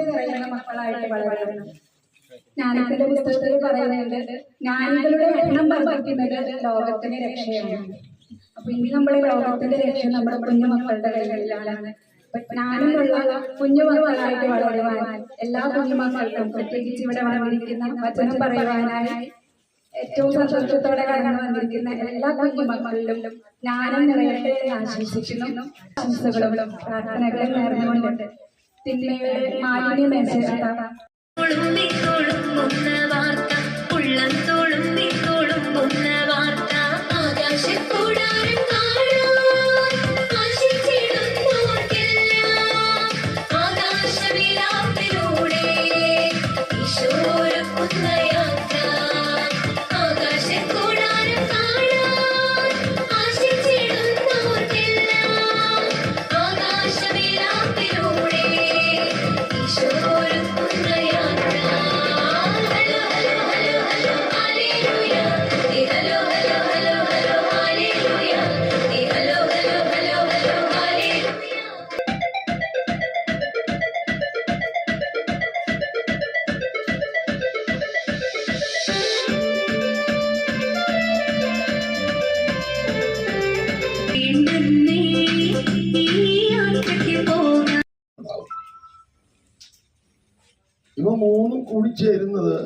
നിറയുന്ന മക്കളായിട്ട് ജ്ഞാനത്തിന്റെ പുസ്തകത്തിൽ പറയുന്നുണ്ട് ജ്ഞാനികളുടെ എണ്ണം വർദ്ധിക്കുന്നത് ലോകത്തിന്റെ രക്ഷയാണ്. അപ്പൊ ഇനി നമ്മളെ ലോകത്തിന്റെ രക്ഷ നമ്മുടെ കുഞ്ഞു മക്കളുടെ കൈകളിലാണ്. ഞാനെന്നുള്ള കുഞ്ഞു മക്കളായിട്ട് വളരുവാൻ എല്ലാ കുഞ്ഞു മക്കൾക്കും പ്രത്യേകിച്ച് ഇവിടെ വന്നിരിക്കുന്ന വചനം പറയുവാനായി ഏറ്റവും സന്തോഷത്തോടെ കടന്നു വന്നിരിക്കുന്ന എല്ലാ കുഞ്ഞു മക്കളിലും ജ്ഞാനം നിറയട്ടെ ആശംസിക്കുന്നു. ആശംസകളും പ്രാർത്ഥനകളും നേർന്നുകൊണ്ട് തിന്മയുടെ മാലിന്യം തുളുമ്പി മൂന്നും കൂടി ചേരുന്നത്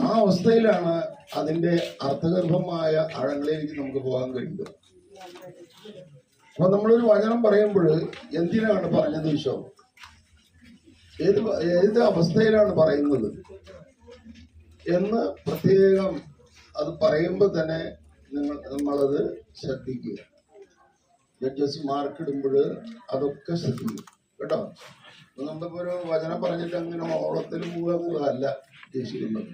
ആ അവസ്ഥയിലാണ് അതിന്റെ അർത്ഥഗർഭമായ ആഴങ്ങളിലേക്ക് നമുക്ക് പോകാൻ കഴിയുന്നത് അപ്പൊ നമ്മളൊരു വചനം പറയുമ്പോൾ എന്തിനാണ് പറഞ്ഞത് ഈശോ? ഏത് ഏത് അവസ്ഥയിലാണ് പറയുന്നത്? എന്ന് പ്രത്യേകം അത് പറയുമ്പോൾ തന്നെ നിങ്ങൾ നമ്മളത് ശ്രദ്ധിക്കുക. ജഡ്ജസ് മാർക്ക് ഇടുമ്പോൾ അതൊക്കെ ശ്രദ്ധിക്കും കേട്ടോ? നമ്മളിപ്പോ ഒരു വചനം പറഞ്ഞിട്ട് അങ്ങനെ ഓളത്തിൽ പോവുക എന്നുള്ളതല്ല ഉദ്ദേശിക്കുന്നത്.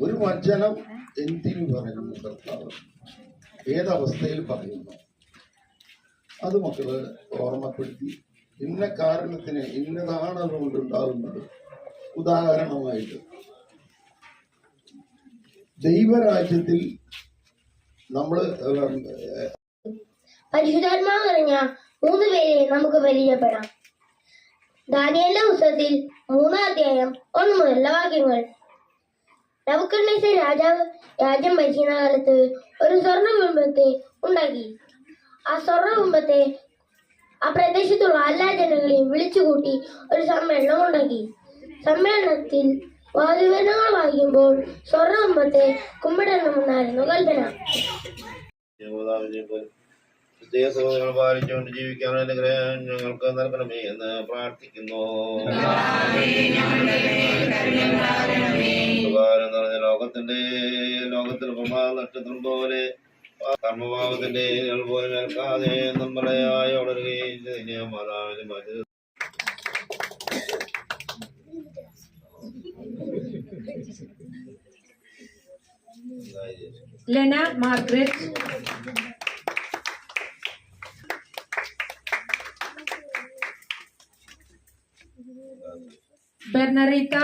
ഒരു വചനം എന്തിനു പറയുന്നു കർത്താവ്? ഏതവസ്ഥയിൽ പറയുന്നു? അത് മക്കൾ ഓർമ്മപ്പെടുത്തി. ഇന്ന കാരണത്തിന് ഇന്നതാണ് അതുകൊണ്ട് ഉണ്ടാകുന്നത് ഉദാഹരണമായിട്ട് ദൈവരാജ്യത്തിൽ നമ്മൾ പരിശുദ്ധാത്മാവ് നിറഞ്ഞ മൂന്ന് പേരെ നമുക്ക് പരിചയപ്പെടാം. ദാനിയലിന്റെ പുസ്തകത്തിൽ മൂന്നാം അധ്യായം ഒന്ന് മുതലുള്ള വാക്യങ്ങൾ. നബുക്കണ്ണീസർ രാജാവ് രാജ്യം ഭരിക്കുന്ന കാലത്ത് ഒരു സ്വർണ ബിംബത്തെ ഉണ്ടാക്കി. ആ സ്വർണ ബിംബത്തെ ആ പ്രദേശത്തുള്ള എല്ലാ ജനങ്ങളെയും വിളിച്ചുകൂട്ടി ഒരു സമ്മേളനം ഉണ്ടാക്കി. സമ്മേളനത്തിൽ വായുവനങ്ങൾ വായിക്കുമ്പോൾ സ്വർണ ബിംബത്തെ കുമ്പിടണമെന്നായിരുന്നു കൽപ്പന. സഹോദരങ്ങൾ പാലിച്ചുകൊണ്ട് ജീവിക്കാൻ അനുഗ്രഹം ഞങ്ങൾക്ക് നൽകണമേ എന്ന് പ്രാർത്ഥിക്കുന്നു. ഉപകാരം നിറഞ്ഞ ലോകത്തിന്റെ ലോകത്തിൽ പ്രഭാത നക്ഷത്രം പോലെ കർമ്മഭാവത്തിന്റെ പോലെ നിൽക്കാതെ നമ്മളെയായി ഉണരുകയും ചെയ്ത മാതാവിന്റെ മറ്റു ലെന മാർഗ്രറ്റ്. ബെർണറീത്ത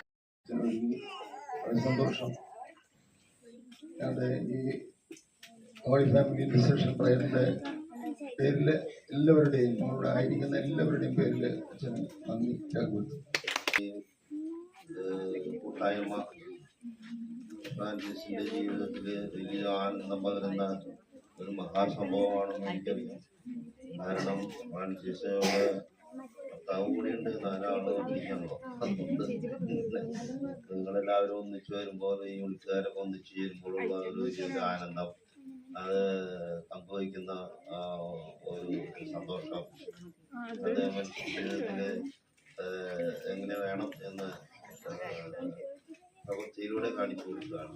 സന്തോഷം ഈ ഫാമിലി ഡിസിഷൻ പേരിൽ എല്ലാവരുടെയും നമ്മളിവിടെ ആയിരിക്കുന്ന എല്ലാവരുടെയും പേരിൽ അച്ഛന് നന്ദി രേഖപ്പെടുത്തും ഏഹ് കൂട്ടായ്മ ഫ്രാൻസിസിന്റെ ജീവിതത്തിൽ വലിയ ആനന്ദം പകരുന്ന ഒരു മഹാസംഭവമാണെന്ന് എനിക്കറിയാം. കാരണം ഫ്രാൻസിസോട് ഭർത്താവ് കൂടെയുണ്ട് നാലാൾ ഒന്നിക്കണല്ലോ അതുകൊണ്ട് നിങ്ങളെല്ലാവരും ഒന്നിച്ചു വരുമ്പോൾ ഈ വിളിച്ചുകാരൊക്കെ ഒന്നിച്ചു ചേരുമ്പോഴുള്ള ഒരു വലിയ ആനന്ദം. അത് സംഭവിക്കുന്ന ഒരു സന്തോഷം. അത് മനുഷ്യ ജീവിതത്തിൽ ഏഹ്, എങ്ങനെ വേണം എന്ന് പ്രവൃത്തിയിലൂടെ കാണിച്ചു കൊടുക്കുകയാണ്.